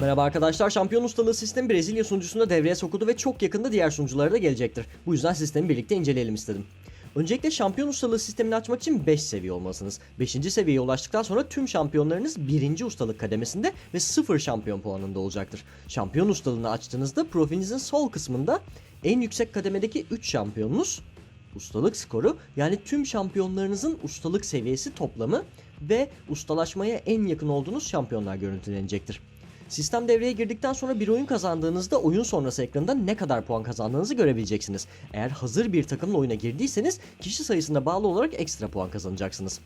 Merhaba arkadaşlar, şampiyon ustalığı sistemi Brezilya sunucusunda devreye sokuldu ve çok yakında diğer sunuculara da gelecektir. Bu yüzden sistemi birlikte inceleyelim istedim. Öncelikle şampiyon ustalığı sistemini açmak için 5 seviye olmalısınız. 5. seviyeye ulaştıktan sonra tüm şampiyonlarınız 1. ustalık kademesinde ve 0 şampiyon puanında olacaktır. Şampiyon ustalığını açtığınızda profilinizin sol kısmında en yüksek kademedeki 3 şampiyonunuz, ustalık skoru yani tüm şampiyonlarınızın ustalık seviyesi toplamı ve ustalaşmaya en yakın olduğunuz şampiyonlar görüntülenecektir. Sistem devreye girdikten sonra bir oyun kazandığınızda oyun sonrası ekranda ne kadar puan kazandığınızı görebileceksiniz. Eğer hazır bir takımla oyuna girdiyseniz kişi sayısına bağlı olarak ekstra puan kazanacaksınız.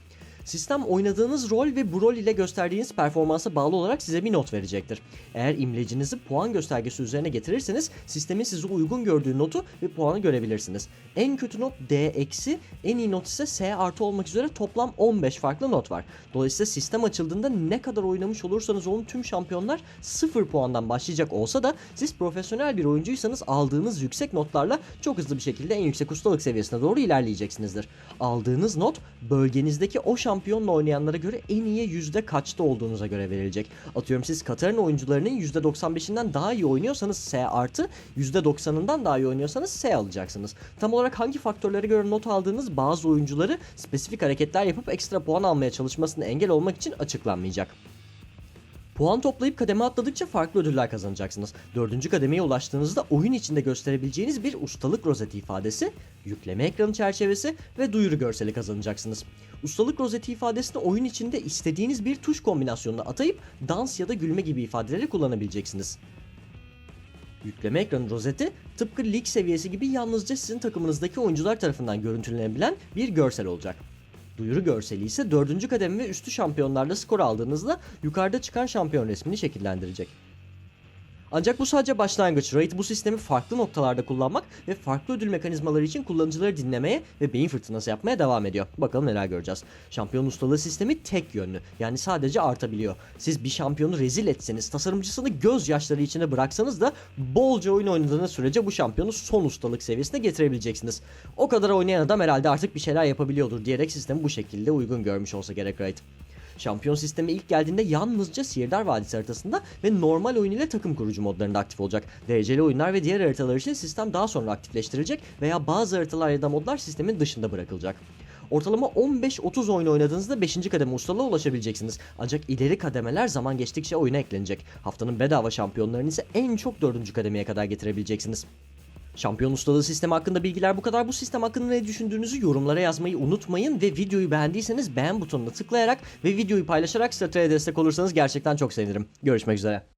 Sistem oynadığınız rol ve bu rol ile gösterdiğiniz performansa bağlı olarak size bir not verecektir. Eğer imlecinizi puan göstergesi üzerine getirirseniz sistemin size uygun gördüğü notu ve puanı görebilirsiniz. En kötü not D eksi, en iyi not ise S artı olmak üzere toplam 15 farklı not var. Dolayısıyla sistem açıldığında ne kadar oynamış olursanız olun tüm şampiyonlar 0 puandan başlayacak olsa da siz profesyonel bir oyuncuysanız aldığınız yüksek notlarla çok hızlı bir şekilde en yüksek ustalık seviyesine doğru ilerleyeceksinizdir. Aldığınız not bölgenizdeki o şampiyonla oynayanlara göre en iyi yüzde kaçta olduğunuza göre verilecek. Atıyorum siz Katarina oyuncularının %95'inden daha iyi oynuyorsanız S artı, %90'ından daha iyi oynuyorsanız S alacaksınız. Tam olarak hangi faktörlere göre not aldığınız bazı oyuncuları spesifik hareketler yapıp ekstra puan almaya çalışmasına engel olmak için açıklanmayacak. Puan toplayıp kademe atladıkça farklı ödüller kazanacaksınız. Dördüncü kademeye ulaştığınızda oyun içinde gösterebileceğiniz bir ustalık rozeti ifadesi, yükleme ekranı çerçevesi ve duyuru görseli kazanacaksınız. Ustalık rozeti ifadesini oyun içinde istediğiniz bir tuş kombinasyonuna atayıp dans ya da gülme gibi ifadeleri kullanabileceksiniz. Yükleme ekranı rozeti tıpkı lig seviyesi gibi yalnızca sizin takımınızdaki oyuncular tarafından görüntülenebilen bir görsel olacak. Duyuru görseli ise 4. kademe ve üstü şampiyonlarla skor aldığınızda yukarıda çıkan şampiyon resmini şekillendirecek. Ancak bu sadece başlangıç. Raid bu sistemi farklı noktalarda kullanmak ve farklı ödül mekanizmaları için kullanıcıları dinlemeye ve beyin fırtınası yapmaya devam ediyor. Bakalım neler göreceğiz. Şampiyon ustalığı sistemi tek yönlü. Yani sadece artabiliyor. Siz bir şampiyonu rezil etseniz, tasarımcısını gözyaşları içine bıraksanız da bolca oyun oynadığınız sürece bu şampiyonu son ustalık seviyesine getirebileceksiniz. O kadar oynayan adam herhalde artık bir şeyler yapabiliyordur diyerek sistemi bu şekilde uygun görmüş olsa gerek Raid. Şampiyon sistemi ilk geldiğinde yalnızca Sihirdar Vadisi haritasında ve normal oyun ile takım kurucu modlarında aktif olacak. Dereceli oyunlar ve diğer haritalar için sistem daha sonra aktifleştirilecek veya bazı haritalar ya da modlar sistemin dışında bırakılacak. Ortalama 15-30 oyun oynadığınızda 5. kademe ustalığa ulaşabileceksiniz. Ancak ileri kademeler zaman geçtikçe oyuna eklenecek. Haftanın bedava şampiyonlarını ise en çok 4. kademeye kadar getirebileceksiniz. Şampiyon ustalığı sistemi hakkında bilgiler bu kadar. Bu sistem hakkında ne düşündüğünüzü yorumlara yazmayı unutmayın ve videoyu beğendiyseniz beğen butonuna tıklayarak ve videoyu paylaşarak Strateja'ya destek olursanız gerçekten çok sevinirim. Görüşmek üzere.